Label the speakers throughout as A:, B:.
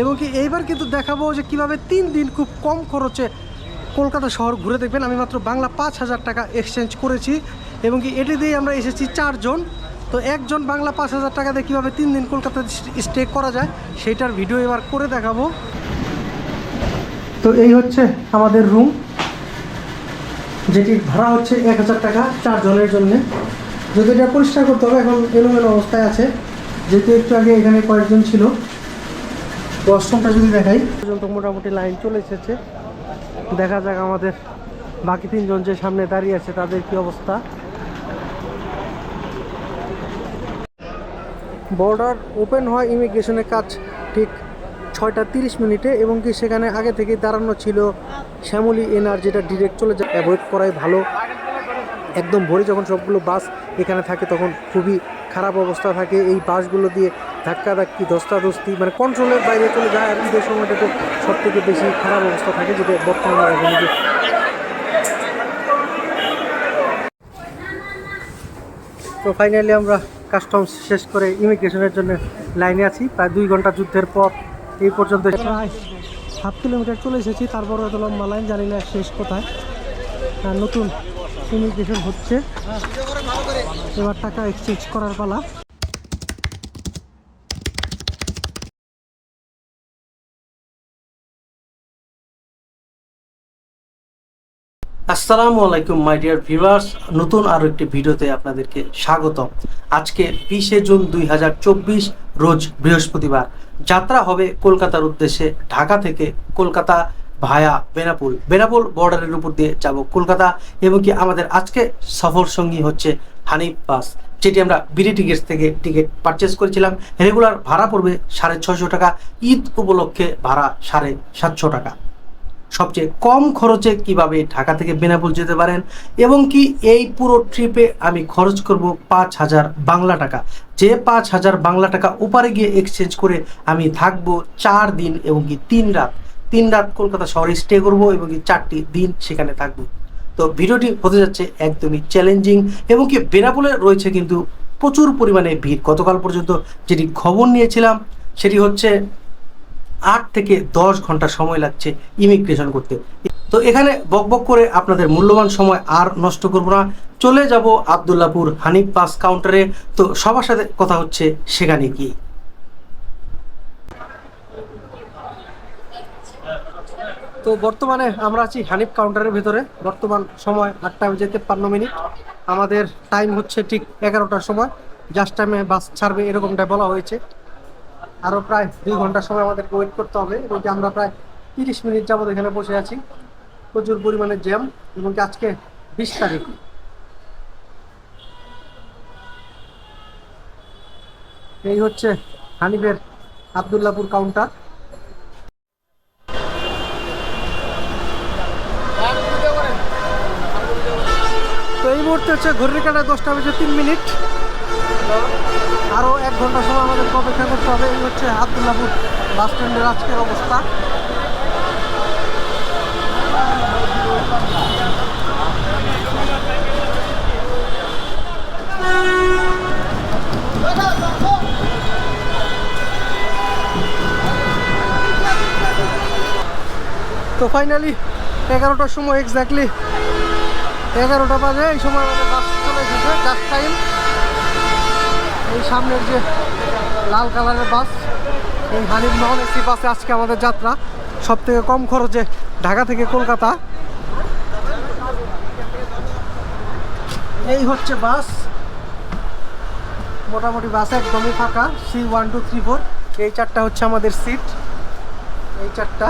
A: এবং কি এইবার কিন্তু দেখাবো যে কীভাবে তিন দিন খুব কম খরচে কলকাতা শহর ঘুরে দেখবেন। আমি মাত্র বাংলা পাঁচ হাজার টাকা এক্সচেঞ্জ করেছি এবং কি এটি দিয়ে আমরা এসেছি চারজন। তো একজন বাংলা পাঁচ হাজার টাকা দিয়ে কীভাবে তিন দিন কলকাতায় স্টে করা যায়, সেইটার ভিডিও এবার করে দেখাবো। তো এই হচ্ছে আমাদের রুম যেটির ভাড়া হচ্ছে এক হাজার টাকা চারজনের জন্যে। যদি এটা পরিষ্কার করতে হবে, এখন এলোমেলো অবস্থায় আছে। যেহেতু একটু আগে এখানে কয়েকজন ছিল। ওয়াশরুমটা যদি দেখাই। পর্যন্ত মোটামুটি লাইন চলে এসেছে। দেখা যাক আমাদের বাকি তিনজন যে সামনে দাঁড়িয়ে আছে, তাদের কি অবস্থা। বর্ডার ওপেন হয় ইমিগ্রেশনের কাজ ঠিক ছয়টা তিরিশ মিনিটে এবং কি সেখানে আগে থেকেই দাঁড়ানো ছিল শ্যামলী এনআর, যেটা ডিরেক্ট চলে যায়। অ্যাভয়েড করাই ভালো। একদম ভোরে যখন সবগুলো বাস এখানে থাকে, তখন খুবই খারাপ অবস্থা থাকে। এই বাসগুলো দিয়ে ধাক্কা ধাক্কি, ধস্তাধস্তি মানে কন্ট্রোলের বাইরে চলে যায় আর ঈদের সময়টাতে সব থেকে বেশি খারাপ অবস্থা থাকে যেটা বর্তমানে তো ফাইনালি আমরা কাস্টমস শেষ করে ইমিগ্রেশনের জন্য লাইনে আছি। প্রায় দুই ঘণ্টা যুদ্ধের পর এই পর্যন্ত প্রায় সাত কিলোমিটার চলে এসেছি, তারপরে এত লম্বা লাইন জানি না শেষ কোথায়। আর নতুন ইমিগ্রেশন হচ্ছে। এবার টাকা এক্সচেঞ্জ করার পালা। আসসালামু আলাইকুম মাই ডিয়ার ভিউয়ার্স নতুন আরও একটি ভিডিওতে আপনাদেরকে স্বাগতম। আজকে বিশে জুন দুই হাজার চব্বিশ, রোজ বৃহস্পতিবার। যাত্রা হবে কলকাতার উদ্দেশ্যে ঢাকা থেকে কলকাতা ভায়া বেনাপুল। বেনাপুল বর্ডারের উপর দিয়ে যাব কলকাতা, এবং কি আমাদের আজকে সফর সঙ্গী হচ্ছে হানিফ বাস, যেটি আমরা বিডি টিকিটস থেকে টিকিট পারচেস করেছিলাম। রেগুলার ভাড়া পড়বে সাড়ে ছশো টাকা, ঈদ উপলক্ষে ভাড়া সাড়ে সাতশো টাকা। সবচেয়ে কম খরচে কীভাবে ঢাকা থেকে বেনাপুল যেতে পারেন এবং কি এই পুরো ট্রিপে আমি খরচ করব পাঁচ হাজার বাংলা টাকা? যে পাঁচ হাজার বাংলা টাকা ওপারে গিয়ে এক্সচেঞ্জ করে আমি থাকব চার দিন এবং কি তিন রাত। তিন রাত কলকাতা শহরে স্টে করব এবং কি চারটি দিন সেখানে থাকব। তো ভিডিওটি হতে যাচ্ছে একদমই চ্যালেঞ্জিং এবং কি বেনাপুলে রয়েছে কিন্তু প্রচুর পরিমাণে ভিড়। গতকাল পর্যন্ত যেটি খবর নিয়েছিলাম সেটি হচ্ছে আট থেকে দশ ঘণ্টা সময় লাগছে ইমিগ্রেশন করতে। তো এখানে বকবক করে আপনাদের মূল্যবান সময় আর নষ্ট করব না। চলে যাব আবদুল্লাপুর হানিফ বাস কাউন্টারে তো সবার সাথে কথা হচ্ছে সেখানে গিয়ে। তো বর্তমানে আমরা আছি হানিফ কাউন্টারের ভিতরে। বর্তমান সময় আটটা বেজে তেপ্পান্ন মিনিট। আমাদের টাইম হচ্ছে ঠিক এগারোটার সময়। জাস্ট টাইমে বাস ছাড়বে এরকমটা বলা হয়েছে। আরও প্রায় দুই ঘণ্টা সময় আমাদেরকে ওয়েট করতে হবে। এবং কি আমরা প্রায় তিরিশ মিনিট যাবত এখানে বসে আছি। প্রচুর পরিমাণে জ্যাম এবং কি আজকে বিশ তারিখ। এই হচ্ছে হানিফের আবদুল্লাপুর কাউন্টার তো এই মুহূর্তে হচ্ছে ঘড়ির কাটায় দশটা বেজে তিন মিনিট। আরও এক ঘণ্টা সময় আমাদের অপেক্ষা করতে হবে, এই হচ্ছে আবদুল্লাপুর বাস স্ট্যান্ডের আজকের অবস্থা। তো ফাইনালি এগারোটার সময় এক্স্যাক্টলি এগারোটা বাজে, এই সময় আমাদের বাস চলে এসেছে টাইম এই সামনের যে লাল কালারের বাস, এই হানিফ নন এসি বাসে আজকে আমাদের যাত্রা। সব থেকে কম খরচে ঢাকা থেকে কলকাতা। এই হচ্ছে বাস। মোটামুটি বাস একদমই ফাঁকা C one two three four এই চারটা হচ্ছে আমাদের সিট এই চারটা।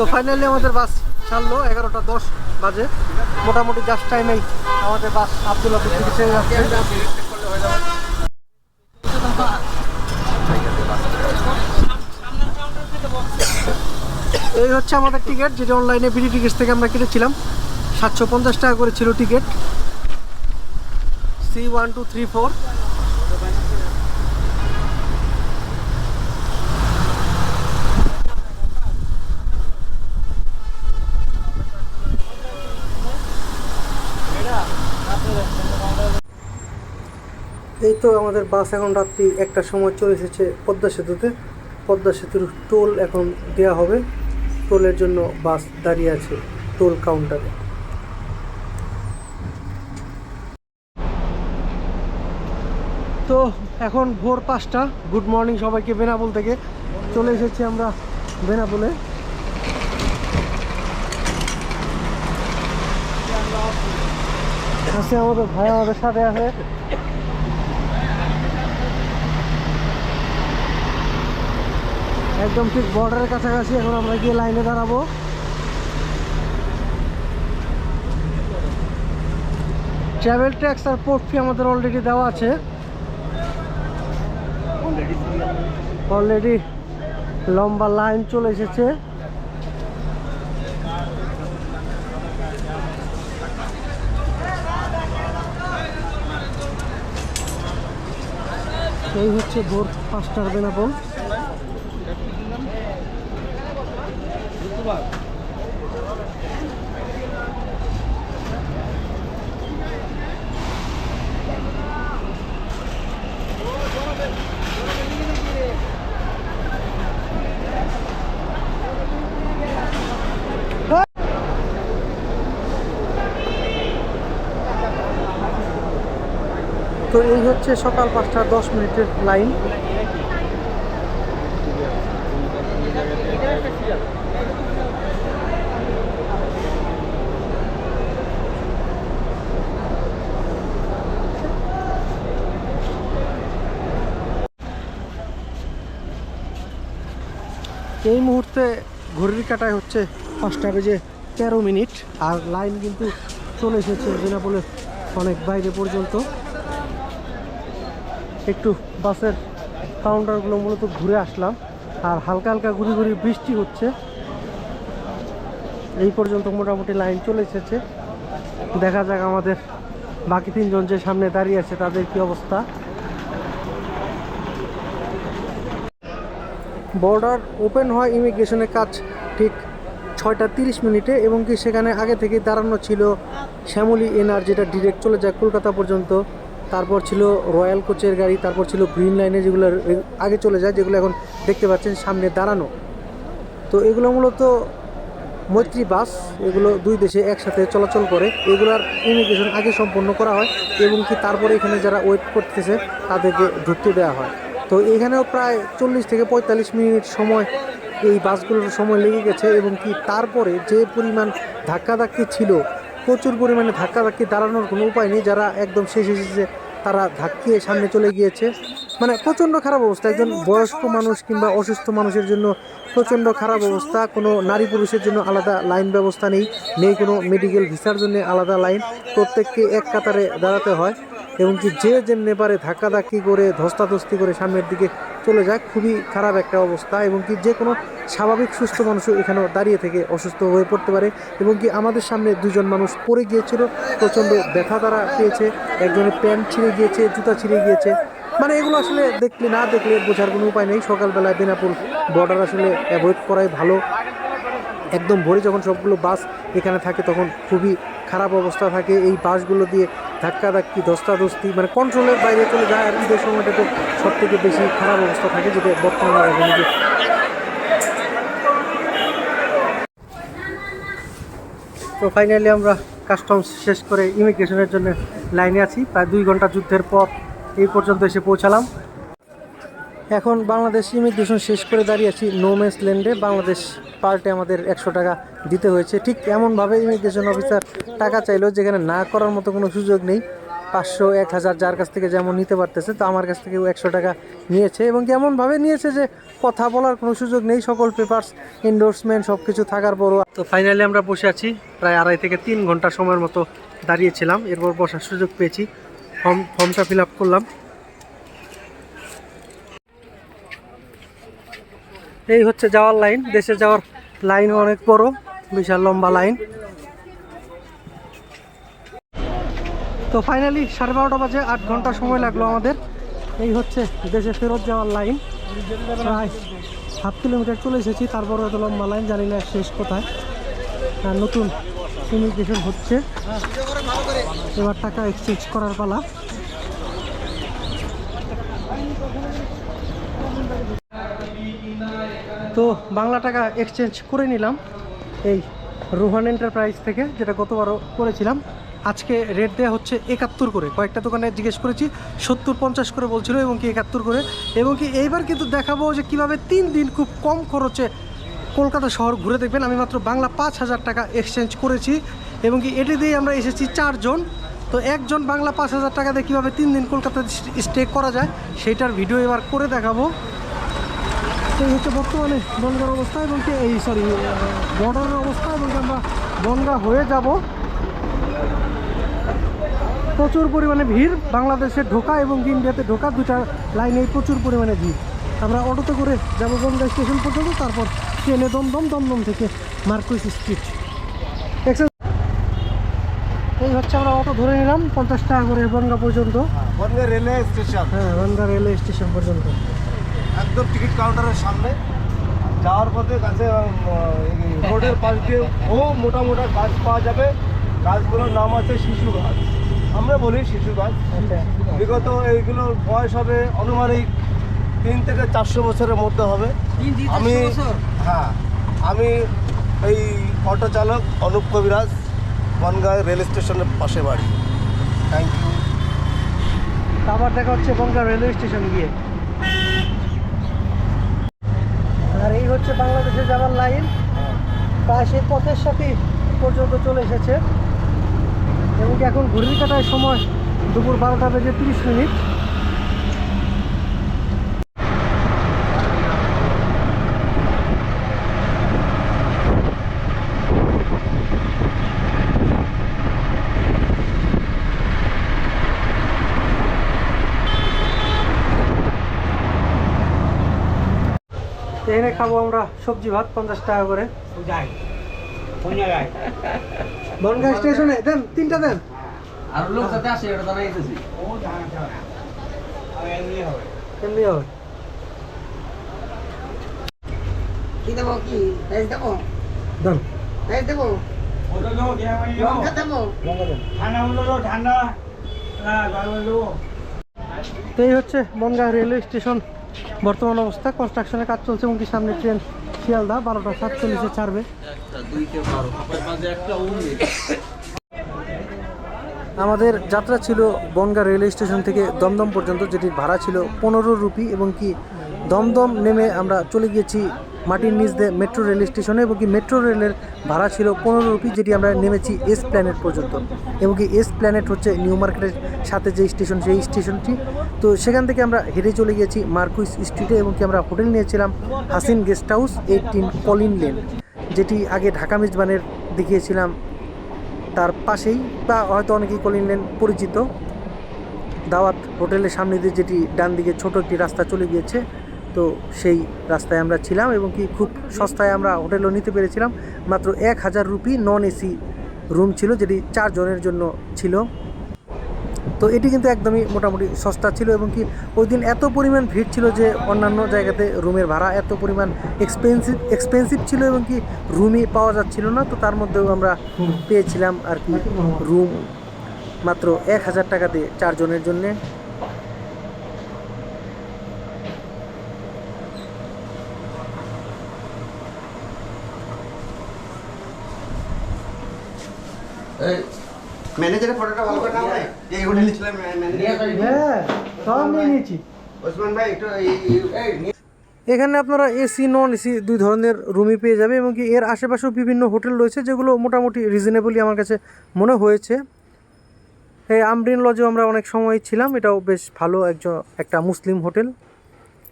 A: তো ফাইনালি আমাদের বাস ছাড়লো, এগারোটা দশ বাজে। মোটামুটি জাস্ট টাইমেই আমাদের বাস যাচ্ছে। এই হচ্ছে আমাদের টিকিট যেটা অনলাইনে বিডি টিকিটস থেকে আমরা কেটেছিলাম। সাতশো পঞ্চাশ টাকা করে ছিল ticket C one two three four এই তো আমাদের বাস এখন রাত্রি একটা সময় চলে এসেছে পদ্মা সেতুতে। পদ্মা সেতুর টোল এখন দেওয়া হবে। টোলের জন্য বাস দাঁড়িয়ে আছে টোল কাউন্টারে। তো এখন ভোর পাঁচটা। গুড মর্নিং সবাইকে বেনাবুল থেকে। চলে এসেছি আমরা বেনাবুলে আছে আমাদের ভাই আমাদের সাথে আছে। একদম ঠিক বর্ডারের কাছাকাছি, এখন আমরা গিয়ে লাইনে দাঁড়াবো। ট্রাভেল ট্যাক্স আর পোর্ট ফি আমাদের অলরেডি দেওয়া আছে। অলরেডি লম্বা লাইন চলে এসেছে। এই হচ্ছে ভোর পাঁচটার বেনাপোল তো এই হচ্ছে সকাল পাঁচটা দশ মিনিটের লাইন। এই মুহূর্তে ঘড়ির কাটায় হচ্ছে পাঁচটা বেজে তেরো মিনিট আর লাইন কিন্তু চলে এসেছে বেনাপোলের অনেক বাইরে পর্যন্ত। একটু বাসের কাউন্টারগুলো মূলত ঘুরে আসলাম আর হালকা হালকা ঘুরি ঘুরি বৃষ্টি হচ্ছে। এই পর্যন্ত মোটামুটি লাইন চলে এসেছে। দেখা যাক আমাদের বাকি তিনজন যে সামনে দাঁড়িয়ে আছে তাদের কি অবস্থা। বর্ডার ওপেন হয় ইমিগ্রেশনের কাজ ঠিক ছয়টা তিরিশ মিনিটে এবং কি সেখানে আগে থেকে দাঁড়ানো ছিল শ্যামলী এনআর, যেটা ডিরেক্ট চলে যায় কলকাতা পর্যন্ত। তারপর ছিল রয়্যাল কোচের গাড়ি, তারপর ছিল গ্রিন লাইনে যেগুলো আগে চলে যায়, যেগুলো এখন দেখতে পাচ্ছেন সামনে দাঁড়ানো। তো এগুলো মূলত মৈত্রী বাস, এগুলো দুই দেশে একসাথে চলাচল করে। এগুলার ইমিগ্রেশন আগে সম্পন্ন করা হয় এবং কি তারপরে এখানে যারা ওয়েট করতেছে, তাদেরকে ঢুকতে দেওয়া হয়। তো এখানেও প্রায় চল্লিশ থেকে পঁয়তাল্লিশ মিনিট সময় এই বাসগুলোর সময় লেগে গেছে এবং কি তারপরে যে পরিমাণ ধাক্কাধাক্কি ছিল, প্রচুর পরিমাণে ধাক্কাধাক্কি দাঁড়ানোর কোনো উপায় নেই। যারা একদম শেষে শেষে তারা ধাক্কিয়ে সামনে চলে গিয়েছে। মানে প্রচণ্ড খারাপ অবস্থা। একজন বয়স্ক মানুষ কিংবা অসুস্থ মানুষের জন্য প্রচণ্ড খারাপ অবস্থা। কোনো নারী পুরুষের জন্য আলাদা লাইন ব্যবস্থা নেই নেই কোনো মেডিকেল ভিসার জন্য আলাদা লাইন। প্রত্যেককে এক কাতারে দাঁড়াতে হয়। এবং কি যে যেমনি পারে ধাক্কাধাক্কি করে, ধস্তাধস্তি করে সামনের দিকে চলে যায়, খুবই খারাপ একটা অবস্থা এবং কি যে কোনো স্বাভাবিক সুস্থ মানুষও এখানে দাঁড়িয়ে থেকে অসুস্থ হয়ে পড়তে পারে এবং কি আমাদের সামনে দুজন মানুষ পড়ে গিয়েছিল, প্রচণ্ড ব্যথা তারা পেয়েছে, একজনের প্যান্ট ছিঁড়ে গিয়েছে, জুতা ছিঁড়ে গিয়েছে। মানে এগুলো আসলে দেখলে না দেখলে বোঝার কোনো উপায় নেই। সকালবেলায় বেনাপুর বর্ডার আসলে অ্যাভয়েড করাই ভালো। একদম ভোরে যখন সবগুলো বাস এখানে থাকে তখন খুবই খারাপ অবস্থা থাকে। এই বাসগুলো দিয়ে ধাক্কাধাক্কি ধস্তাধস্তি মানে কন্ট্রোলের বাইরে চলে যায় আর ঈদের সময়টাতে সব থেকে বেশি খারাপ অবস্থা থাকে যেটা বর্তমানে তো ফাইনালি আমরা কাস্টমস শেষ করে ইমিগ্রেশনের জন্য লাইনে আছি। প্রায় দুই ঘণ্টা যুদ্ধের পর এই পর্যন্ত এসে পৌঁছালাম। এখন বাংলাদেশ ইমিগ্রেশন শেষ করে দাঁড়িয়ে আছি নোমেন্স ল্যান্ডে বাংলাদেশ পার্টে আমাদের একশো টাকা দিতে হয়েছে। ঠিক এমনভাবে ইমিগ্রেশন অফিসার টাকা চাইলো যেখানে না করার মতো কোনো সুযোগ নেই। পাঁচশো, এক হাজার যার কাছ থেকে যেমন নিতে পারতেছে, তো আমার কাছ থেকেও একশো টাকা নিয়েছে এবং এমনভাবে নিয়েছে যে কথা বলার কোনো সুযোগ নেই। সকল পেপার্স এন্ডোর্সমেন্ট সব কিছু থাকার পরও। তো ফাইনালি আমরা বসে আছি। প্রায় আড়াই থেকে তিন ঘণ্টা সময়ের মতো দাঁড়িয়েছিলাম। এরপর বসার সুযোগ পেয়েছি। ফর্ম ফর্মটা ফিল আপ করলাম। এই হচ্ছে যাওয়ার লাইন, দেশে যাওয়ার লাইন অনেক বড়, বিশাল লম্বা লাইন। তো ফাইনালি সাড়ে বারোটা বাজে, আট ঘণ্টা সময় লাগল আমাদের। এই হচ্ছে দেশে ফেরত যাওয়ার লাইন। প্রায় হাফ কিলোমিটার চলে এসেছি তারপরে এত লম্বা লাইন, জানি না শেষ কোথায়। আর নতুন ইমিগ্রেশন হচ্ছে। এবার টাকা এক্সচেঞ্জ করার পালা। তো বাংলা টাকা এক্সচেঞ্জ করে নিলাম এই রোহান এন্টারপ্রাইজ থেকে, যেটা গতবারও করেছিলাম। আজকে রেট দেওয়া হচ্ছে একাত্তর করে। কয়েকটা দোকানে জিজ্ঞেস করেছি, সত্তর পঞ্চাশ করে বলছিল এবং কি একাত্তর করে। এবং কি এইবার কিন্তু দেখাবো যে কীভাবে তিন দিন খুব কম খরচে কলকাতা শহর ঘুরে দেখবেন। আমি মাত্র বাংলা পাঁচ হাজার টাকা এক্সচেঞ্জ করেছি এবং কি এটি দিয়ে আমরা এসেছি চারজন। তো একজন বাংলা পাঁচ হাজার টাকা দিয়ে কীভাবে তিন দিন কলকাতায় স্টে করা যায়, সেইটার ভিডিও এবার করে দেখাবো। তো এই হচ্ছে বর্তমানে বনগার অবস্থা এবং এই সরি বর্ডারের অবস্থা এবং আমরা বনগা হয়ে যাব। প্রচুর পরিমাণে ভিড় বাংলাদেশে ঢোকা এবং ইন্ডিয়াতে ঢোকা দুটা লাইনেই প্রচুর পরিমাণে ভিড়। আমরা অটোতে করে যাব বনগা স্টেশন পর্যন্ত তারপর ট্রেনে দমদম দমদম থেকে মার্কুইস স্ট্রিট। এই হচ্ছে আমরা অটো ধরে নিলাম পঞ্চাশ টাকা করে বনগা পর্যন্ত।
B: Bongaon railway station.
A: হ্যাঁ বনগা রেলওয়ে স্টেশন পর্যন্ত।
B: একদম টিকিট কাউন্টারের সামনে। যাওয়ার পথে কাছে রোডের পাশ দিয়ে ও মোটা মোটা গাছ পাওয়া যাবে। গাছগুলোর নাম আছে শিশু গাছ। আমরা বলি শিশু গাছ।
A: আচ্ছা।
B: বিগত এইগুলোর বয়স হবে অনুমানিক তিন থেকে চারশো বছরের মধ্যে হবে। আমি হ্যাঁ আমি এই অটো চালক অনুপ কবিরাজ বনগাঁ রেল স্টেশনের পাশে বাড়ি। থ্যাংক ইউ
A: আবার দেখা হচ্ছে বনগা রেলওয়ে স্টেশন গিয়ে আর এই হচ্ছে বাংলাদেশে যাওয়ার লাইন তা সেই পথের সাথে পর্যন্ত চলে এসেছে। এবং এখন ঘুরির কাটায় সময় দুপুর বারোটা বেজে তিরিশ মিনিট এখানে খাব আমরা সবজি ভাত পঞ্চাশ টাকা করে। বনগাঁ স্টেশনে দেন তিনটা দেন।
C: আর লোক সাথে আসে এটা তো নাইতেছি
A: এমনি হবে।
D: কি দেবো কি? ভেজ দেবো?
A: দেন।
D: দেবো।
A: তো এই হচ্ছে বনগাঁ রেলওয়ে স্টেশন। বর্তমান অবস্থা কনস্ট্রাকশনের কাজ চলছে এবং কি সামনে ট্রেন শিয়ালদা, বারোটা সাতচল্লিশে ছাড়বে। আমাদের যাত্রা ছিল বনগা রেলওয়ে স্টেশন থেকে দমদম পর্যন্ত, যেটির ভাড়া ছিল পনেরো রুপি এবং কি দমদম নেমে আমরা চলে গিয়েছি মাটির নিচ দিয়ে মেট্রো রেল স্টেশনে এবং কি মেট্রো রেলের ভাড়া ছিল পনেরো রুপি, যেটি আমরা নেমেছি এস প্ল্যানেট পর্যন্ত। এবং কি এস প্ল্যানেট হচ্ছে নিউ মার্কেটের সাথে যে স্টেশন, সেই স্টেশনটি। তো সেখান থেকে আমরা হেঁটে চলে গিয়েছি মার্কুইস স্ট্রিটে এবং কি আমরা হোটেল নিয়েছিলাম Hasin guest house eighteen Collin lane, যেটি আগে ঢাকা মেজবানের দেখিয়েছিলাম। তার পাশেই বা হয়তো অনেকেই কলিন লেন পরিচিত। দাওয়াত হোটেলের সামনে দিয়ে যেটি ডান দিকে ছোট একটি রাস্তা চলে গিয়েছে। তো সেই রাস্তায় আমরা ছিলাম এবং কি খুব সস্তায় আমরা হোটেলও নিতে পেরেছিলাম। মাত্র এক হাজার রুপি নন এসি রুম ছিল যেটি চারজনের জন্য ছিল। তো এটি কিন্তু একদমই মোটামুটি সস্তা ছিল এবং কি ওই দিন এত পরিমাণ ভিড় ছিল যে অন্যান্য জায়গাতে রুমের ভাড়া এত পরিমাণ এক্সপেন্সিভ এক্সপেন্সিভ ছিল এবং কি রুমই পাওয়া যাচ্ছিল না। তো তার মধ্যেও আমরা পেয়েছিলাম আর কি রুম মাত্র এক হাজার টাকাতে চারজনের জন্যে।
E: ম্যানেজারের ফটোটা ভালো করে নাও ভাই। এই হোটেলে ছিলাম ম্যানেজার
A: হ্যাঁ সব নিয়ে নিয়েছি।
E: ওসমান ভাই একটু এই- এই
A: এখানে আপনারা এসি নন এসি দুই ধরনের রুমই পেয়ে যাবে এবং কি এর আশেপাশেও বিভিন্ন হোটেল রয়েছে যেগুলো মোটামুটি রিজনেবলি আমার কাছে মনে হয়েছে। এই আমরিন লজেও আমরা অনেক সময় ছিলাম এটাও বেশ ভালো একজন একটা Muslim hotel.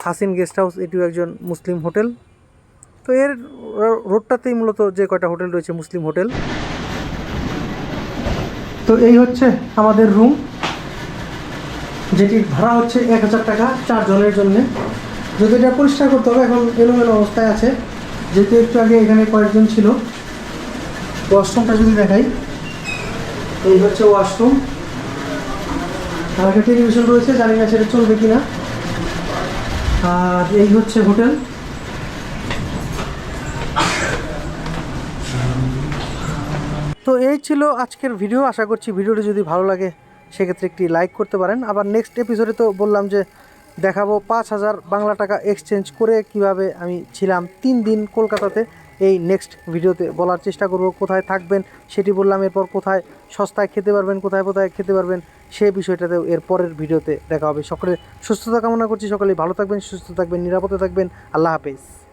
A: Hasin guest house এটিও একজন মুসলিম হোটেল। তো এর রোডটাতেই মূলত যে কয়টা হোটেল রয়েছে মুসলিম হোটেল। তো এই হচ্ছে আমাদের রুম যেটির ভাড়া হচ্ছে এক হাজার টাকা চারজনের জন্যে। যদি এটা পরিষ্কার করতে হবে, এখন এলোমেলো অবস্থায় আছে। যেহেতু একটু আগে এখানে কয়েকজন ছিল। ওয়াশরুমটা যদি দেখাই, এই হচ্ছে ওয়াশরুম আর টেলিভিশন রয়েছে, জানি না সেটা চলবে কিনা। আর এই হচ্ছে হোটেল। তো এই ছিল আজকের ভিডিও আশা করছি ভিডিওটি যদি ভালো লাগে, সেক্ষেত্রে একটি লাইক করতে পারেন। আবার নেক্সট এপিসোডে তো বললাম যে, দেখাবো পাঁচ হাজার বাংলা টাকা এক্সচেঞ্জ করে কীভাবে আমি ছিলাম তিন দিন কলকাতাতে। এই নেক্সট ভিডিওতে বলার চেষ্টা করব, কোথায় থাকবেন সেটি বললাম, এরপর কোথায় সস্তায় খেতে পারবেন, কোথায় কোথায় খেতে পারবেন সেই বিষয়টাতেও এর পরের ভিডিওতে দেখা হবে। সকলের সুস্থতা কামনা করছি সকলে ভালো থাকবেন, সুস্থ থাকবেন, নিরাপদে থাকবেন। আল্লাহ হাফেজ।